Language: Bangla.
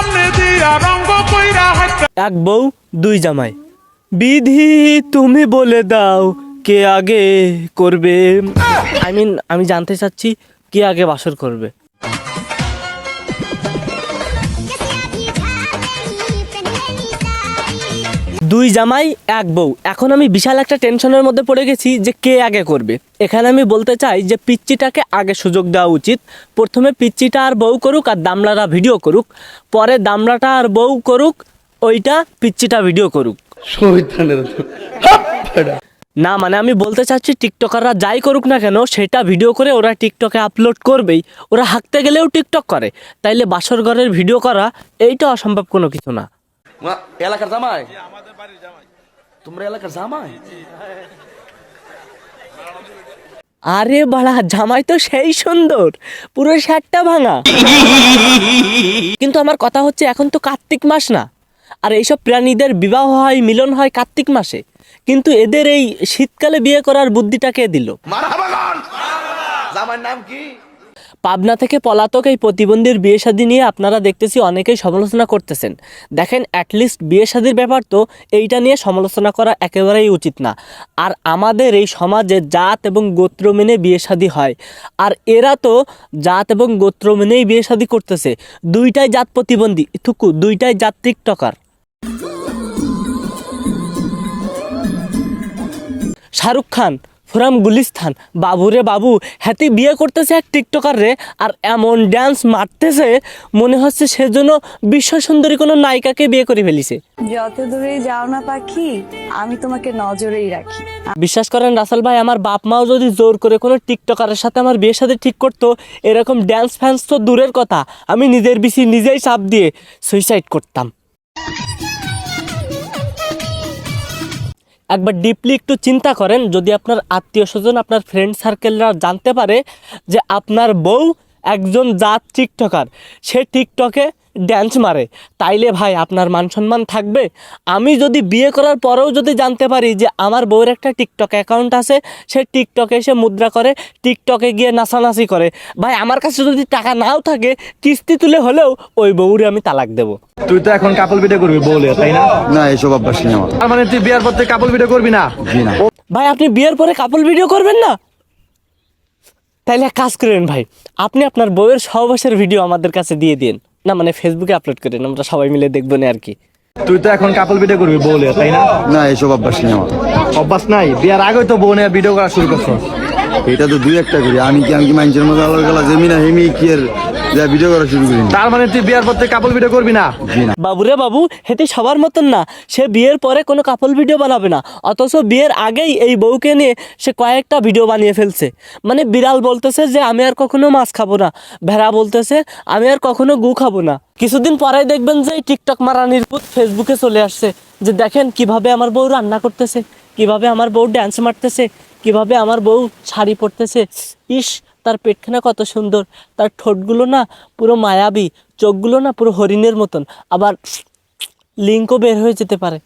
সামনে দিয়া রঙ্গ কইরা এক বউ দুই জামাই। বিধি তুমি বলে দাও কে আগে করবে। আই মিন আমি জানতে চাচ্ছি কে আগে বাসর করবে। দুই জামাই এক বউ। এখন আমি বিশাল একটা টেনশনের মধ্যে পড়ে গেছি যে কে আগে করবে। এখানে আমি বলতে চাই যে পিচ্চিটাকে আগে সুযোগ দেওয়া উচিত। প্রথমে পিচ্চিটা আর বউ করুক আর দামলারা ভিডিও করুক। পরে দামলাটা আর বউ করুক ওইটা পিচ্চিটা ভিডিও করুক। না মানে আমি বলতে চাচ্ছি টিকটকাররা যাই করুক না কেন সেটা ভিডিও করে ওরা টিকটকে আপলোড করবেই। ওরা হাঁকতে গেলেও টিকটক করে। তাইলে বাসর ঘরের ভিডিও করা এইটা অসম্ভব কোনো কিছু না। এলাকার জামাই? তোমরা এলাকার জামাই? আরে বাড়া জামাই তো সেই সুন্দর। পুরো শার্টটা ভাঙা। কিন্তু আমার কথা হচ্ছে এখন তো কার্তিক মাস না। আর এইসব প্রাণীদের বিবাহ হয় মিলন হয় কার্তিক মাসে। কিন্তু এদের এই শীতকালে বিয়ে করার বুদ্ধিটাকে দিল? মারাবাগন জামাইয়ের নাম কি? পাবনা থেকে পলাতক এই প্রতিবন্ধীর বিয়ে শাদী নিয়ে আপনারা দেখতেছি অনেকেই সমালোচনা করতেছেন। দেখেন অ্যাটলিস্ট বিয়ে শাদীর ব্যাপার তো এইটা নিয়ে সমালোচনা করা একেবারেই উচিত না। আর আমাদের এই সমাজে জাত এবং গোত্র মেনে বিয়ে শাদী হয়। আর এরা তো জাত এবং গোত্র মেনেই বিয়ে শাদী করতেছে। দুইটাই জাত প্রতিবন্ধী। থুকু দুইটাই জাত টিকটকার শাহরুখ খান ফোরাম গুলিস্তান বাবুরে বাবু হ্যাতি বিয়ে করতেছে এক টিকটকার রে আর এমন ড্যান্স মারতেছে মনে হচ্ছে সেজন্য বিশ্ব সুন্দরী কোনো নায়িকাকে বিয়ে করে ফেলিছে। যত দূরেই যাও না পাখি আমি তোমাকে নজরেই রাখি। বিশ্বাস করেন রাসেল ভাই আমার বাপ মাও যদি জোর করে কোনো টিকটকারের সাথে আমার বিয়ের সাথে ঠিক করতো এরকম ড্যান্স ফ্যান্স তো দূরের কথা। আমি নিজের বিসি নিজেই চাপ দিয়ে সুইসাইড করতাম। একবার ডিপলি একটু চিন্তা করেন, যদি আপনার আত্মীয় স্বজন, আপনার ফ্রেন্ড সার্কেলরা জানতে পারে যে আপনার বউ একজন জাত টিকটকার সে টিকটকে ড্যান্স মারে। তাইলে ভাই আপনার মান সম্মান থাকবে। আমি যদি বিয়ে করার পরেও যদি জানতে পারি যে আমার বউয়ের একটা টিকটক অ্যাকাউন্ট আছে সে টিকটকে এসে মুদ্রা করে টিকটকে গিয়ে নাচানাচি করে। ভাই আমার কাছে যদি টাকা নাও থাকে কিস্তি তুলে হলেও ওই বউরে আমি তালাক দেবো। তুই তো এখন কাপল ভিডিও করবি বলে তাই না? না এসব অভ্যাস নেই আমার। তার মানে তুই বিয়ের পর থেকে কাপল ভিডিও করবি না? না। ভাই আপনি বিয়ের পরে কাপল ভিডিও করবেন না? তাইলে এক কাজ করেন ভাই আপনি আপনার বউয়ের সহবাসের ভিডিও আমাদের কাছে দিয়ে দিন। না মানে ফেসবুকে আপলোড করেন আমরা সবাই মিলে দেখব না আর কি। তুই তো এখন কাপল ভিডিও করবি বলে তাই না? না এসব অভ্যাস নেই আমার। অভ্যাস নাই? বিয়ার আগে তো বোনে ভিডিও করা শুরু করছ। এটা তো দুই একটা করি। আমি কি আমি কি মানুষের মধ্যে আলোর গেলা জমি না? হেমি কি এর যা ভিডিও করা শুরু করি। তার মানে তুই বিয়ার পর থেকে কাপল ভিডিও করবি না? বাবুরে বাবু হেতে সবার মতন না। সে বিয়ের পরে কোনো কাপল ভিডিও বানাবে না। অথচ বিয়ের আগেই এই বউকে নিয়ে সে কয়েকটা ভিডিও বানিয়ে ফেলছে। মানে বিড়াল বলতেছে যে আমি আর কখনো মাছ খাব না। ভেড়া বলতেছে আমি আর কখনো গু খাব না। কিছুদিন পরেই দেখবেন যে টিকটক মারানির পুত ফেসবুকে চলে আসছে। যে দেখেন কীভাবে আমার বউ রান্না করতেছে কীভাবে আমার বউ ড্যান্স মারতেছে কীভাবে আমার বউ শাড়ি পরতেছে। ইস তার পেটখানা কত সুন্দর, তার ঠোঁটগুলো না পুরো মায়াবী, চোখগুলো না পুরো হরিণের মতন। আবার লিঙ্কও বের হয়ে যেতে পারে।